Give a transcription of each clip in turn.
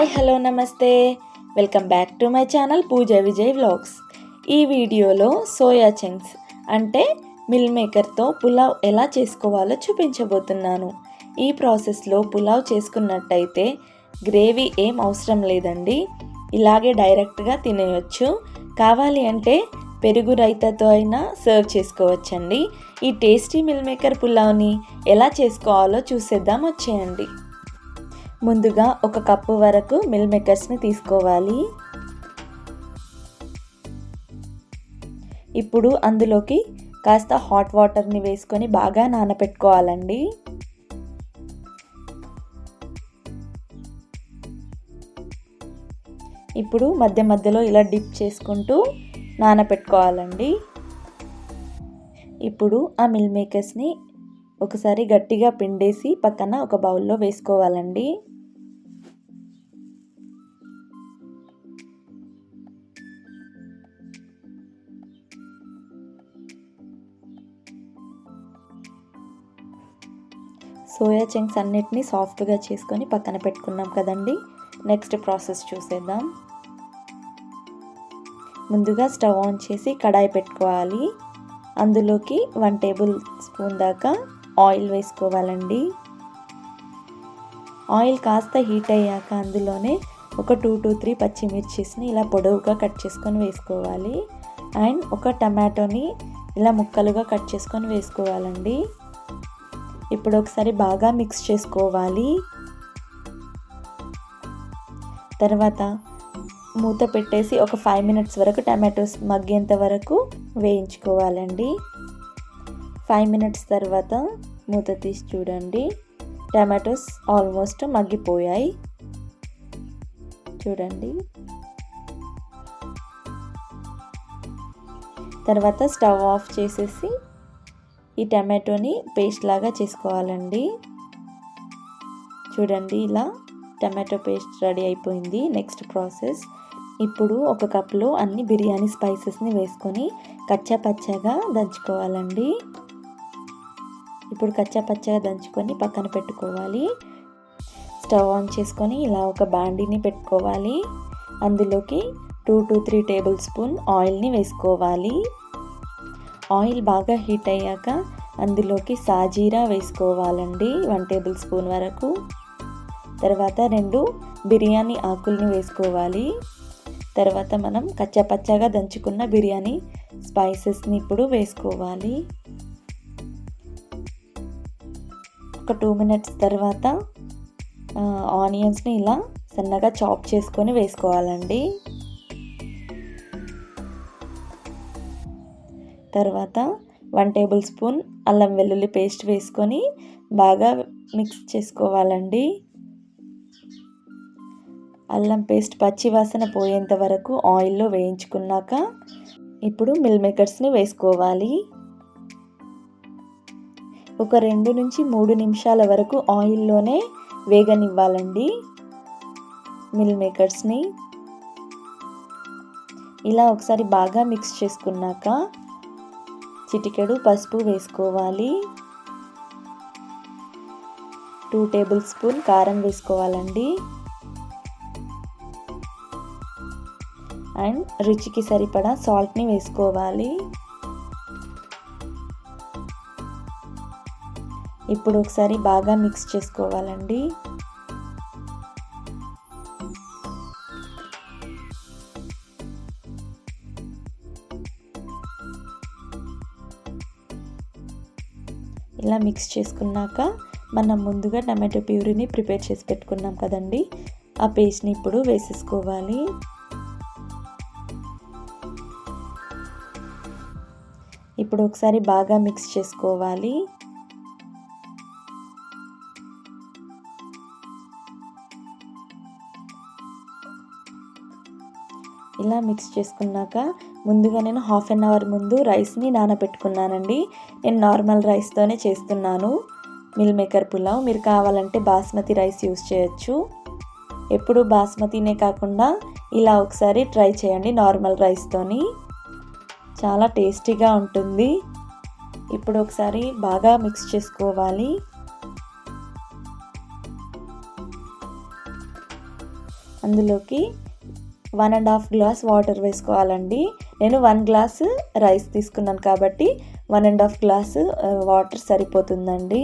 Hi hello నమస్తే. Welcome back to my channel Pooja Vijay vlogs. ఈ వీడియోలో soya chunks అంటే మిల్ మేకర్తో పులావ్ ఎలా చేసుకోవాలో చూపించబోతున్నాను. ఈ ప్రాసెస్లో పులావ్ చేసుకున్నట్టయితే గ్రేవీ ఏం అవసరం లేదండి. ఇలాగే డైరెక్ట్గా తినేయొచ్చు. కావాలి అంటే పెరుగు రైతాతో అయినా సర్వ్ చేసుకోవచ్చండి. ఈ టేస్టీ మిల్ మేకర్ పులావ్ని ఎలా చేసుకోవాలో చూసేద్దాం వచ్చేయండి. ముందుగా ఒక కప్పు వరకు మిల్ మేకర్స్ని తీసుకోవాలి. ఇప్పుడు అందులోకి కాస్త హాట్ వాటర్ని వేసుకొని బాగా నానబెట్టుకోవాలండి ఇప్పుడు మధ్య మధ్యలో ఇలా డిప్ చేసుకుంటూ నానబెట్టుకోవాలండి ఇప్పుడు ఆ మిల్ మేకర్స్ని ఒకసారి గట్టిగా పిండేసి పక్కన ఒక బౌల్లో వేసుకోవాలండి. సోయా చంక్స్ అన్నిటినీ సాఫ్ట్గా చేసుకొని పక్కన పెట్టుకున్నాం కదండి. నెక్స్ట్ ప్రాసెస్ చూసేద్దాం. ముందుగా స్టవ్ ఆన్ చేసి కడాయి పెట్టుకోవాలి. అందులోకి వన్ టేబుల్ స్పూన్ దాకా ఆయిల్ వేసుకోవాలండి. ఆయిల్ కాస్త హీట్ అయ్యాక అందులోనే ఒక టూ టు త్రీ పచ్చిమిర్చిస్ని ఇలా పొడవుగా కట్ చేసుకొని వేసుకోవాలి. అండ్ ఒక టమాటోని ఇలా ముక్కలుగా కట్ చేసుకొని వేసుకోవాలండి. ఇప్పుడు ఒకసారి బాగా మిక్స్ చేసుకోవాలి. తర్వాత మూత పెట్టేసి ఒక ఫైవ్ మినిట్స్ వరకు టమాటోస్ మగ్గేంత వరకు వేయించుకోవాలండి. ఫైవ్ మినిట్స్ తర్వాత మూత తీసి చూడండి. టమాటోస్ ఆల్మోస్ట్ మగ్గిపోయాయి. చూడండి. తర్వాత స్టవ్ ఆఫ్ చేసేసి ఈ టమాటోని పేస్ట్ లాగా చేసుకోవాలండి. చూడండి ఇలా టమాటో పేస్ట్ రెడీ అయిపోయింది. నెక్స్ట్ ప్రాసెస్ ఇప్పుడు ఒక కప్లో అన్ని బిర్యానీ స్పైసెస్ని వేసుకొని కచ్చా పచ్చగా దంచుకోవాలండి. ఇప్పుడు కచ్చా పచ్చగా దంచుకొని పక్కన పెట్టుకోవాలి. స్టవ్ ఆన్ చేసుకొని ఇలా ఒక బాండీని పెట్టుకోవాలి. అందులోకి two to three tablespoon ఆయిల్ని వేసుకోవాలి. ఆయిల్ బాగా హీట్ అయ్యాక అందులోకి సాజీరా వేసుకోవాలండి. వన్ టేబుల్ స్పూన్ వరకు. తర్వాత రెండు బిర్యానీ ఆకుల్ని వేసుకోవాలి. తర్వాత మనం కచ్చపచ్చగా దంచుకున్న బిర్యానీ స్పైసెస్ని ఇప్పుడు వేసుకోవాలి. ఒక టూ మినిట్స్ తర్వాత ఆనియన్స్ని ఇలా సన్నగా చాప్ చేసుకొని వేసుకోవాలండి. తర్వాత వన్ టేబుల్ స్పూన్ అల్లం వెల్లుల్లి పేస్ట్ వేసుకొని బాగా మిక్స్ చేసుకోవాలండి. అల్లం పేస్ట్ పచ్చి వాసన పోయేంత వరకు ఆయిల్లో వేయించుకున్నాక ఇప్పుడు మిల్ మేకర్స్ని వేసుకోవాలి. ఒక రెండు నుంచి మూడు నిమిషాల వరకు ఆయిల్లోనే వేగనివ్వాలండి మిల్ మేకర్స్ని. ఇలా ఒకసారి బాగా మిక్స్ చేసుకున్నాక చిటికెడు పసుపు వేసుకోవాలి. టూ టేబుల్ స్పూన్ కారం వేసుకోవాలండి. అండ్ రుచికి సరిపడా సాల్ట్ని వేసుకోవాలి. ఇప్పుడు ఒకసారి బాగా మిక్స్ చేసుకోవాలండి. ఇలా మిక్స్ చేసుకున్నాక మనం ముందుగా టమాటో ప్యూరీని ప్రిపేర్ చేసి పెట్టుకున్నాం కదండి. ఆ పేస్ట్ని ఇప్పుడు వేసేసుకోవాలి. ఇప్పుడు ఒకసారి బాగా మిక్స్ చేసుకోవాలి. ఇలా మిక్స్ చేసుకున్నాక ముందుగా నేను హాఫ్ అన్ అవర్ ముందు రైస్ని నానబెట్టుకున్నానండి. నేను నార్మల్ రైస్తోనే చేస్తున్నాను. మిల్ మేకర్ పులావ్ మీరు కావాలంటే బాస్మతి రైస్ యూస్ చేయొచ్చు. ఎప్పుడు బాస్మతినే కాకుండా ఇలా ఒకసారి ట్రై చేయండి నార్మల్ రైస్తోని చాలా టేస్టీగా ఉంటుంది. ఇప్పుడు ఒకసారి బాగా మిక్స్ చేసుకోవాలి. అందులోకి one and half glass water వేసుకోవాలండి. నేను వన్ గ్లాస్ రైస్ తీసుకున్నాను కాబట్టి one and half glass water సరిపోతుందండి.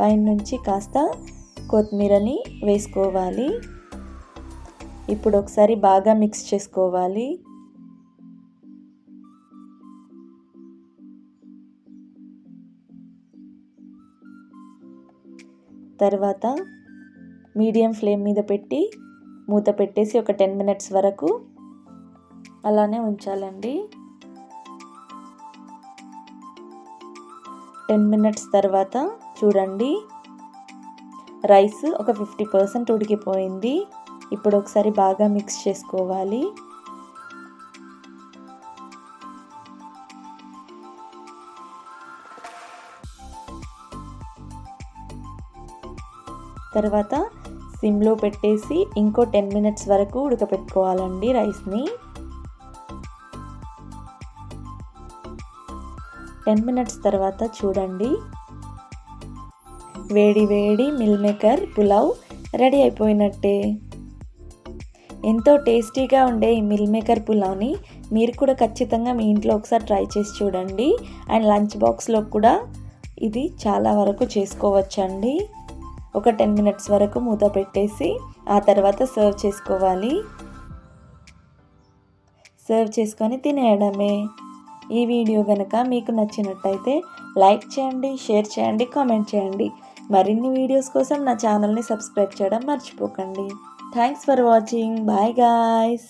పైనుంచి కాస్త కొత్తిమీరని వేసుకోవాలి. ఇప్పుడు ఒకసారి బాగా మిక్స్ చేసుకోవాలి. తర్వాత మీడియం ఫ్లేమ్ మీద పెట్టి మూత పెట్టేసి ఒక టెన్ మినిట్స్ వరకు అలానే ఉంచాలండి. టెన్ మినిట్స్ తర్వాత చూడండి రైస్ ఒక ఫిఫ్టీ పర్సెంట్ ఉడికిపోయింది. ఇప్పుడు ఒకసారి బాగా మిక్స్ చేసుకోవాలి. తర్వాత సిమ్లో పెట్టేసి ఇంకో టెన్ మినిట్స్ వరకు ఉడకపెట్టుకోవాలండి రైస్ని. టెన్ మినిట్స్ తర్వాత చూడండి. వేడి వేడి మిల్ మేకర్ పులావ్ రెడీ అయిపోయినట్టే. ఎంతో టేస్టీగా ఉండే ఈ మిల్ మేకర్ పులావ్ని మీరు కూడా ఖచ్చితంగా మీ ఇంట్లో ఒకసారి ట్రై చేసి చూడండి. అండ్ లంచ్ బాక్స్లో కూడా ఇది చాలా వరకు చేసుకోవచ్చండి. ఒక టెన్ మినిట్స్ వరకు మూత పెట్టేసి ఆ తర్వాత సర్వ్ చేసుకోవాలి. సర్వ్ చేసుకొని తినేయడమే. ఈ వీడియో కనుక మీకు నచ్చినట్టయితే లైక్ చేయండి షేర్ చేయండి కామెంట్ చేయండి. మరిన్ని వీడియోస్ కోసం నా ఛానల్ని సబ్స్క్రైబ్ చేయడం మర్చిపోకండి. Thanks for watching. Bye guys.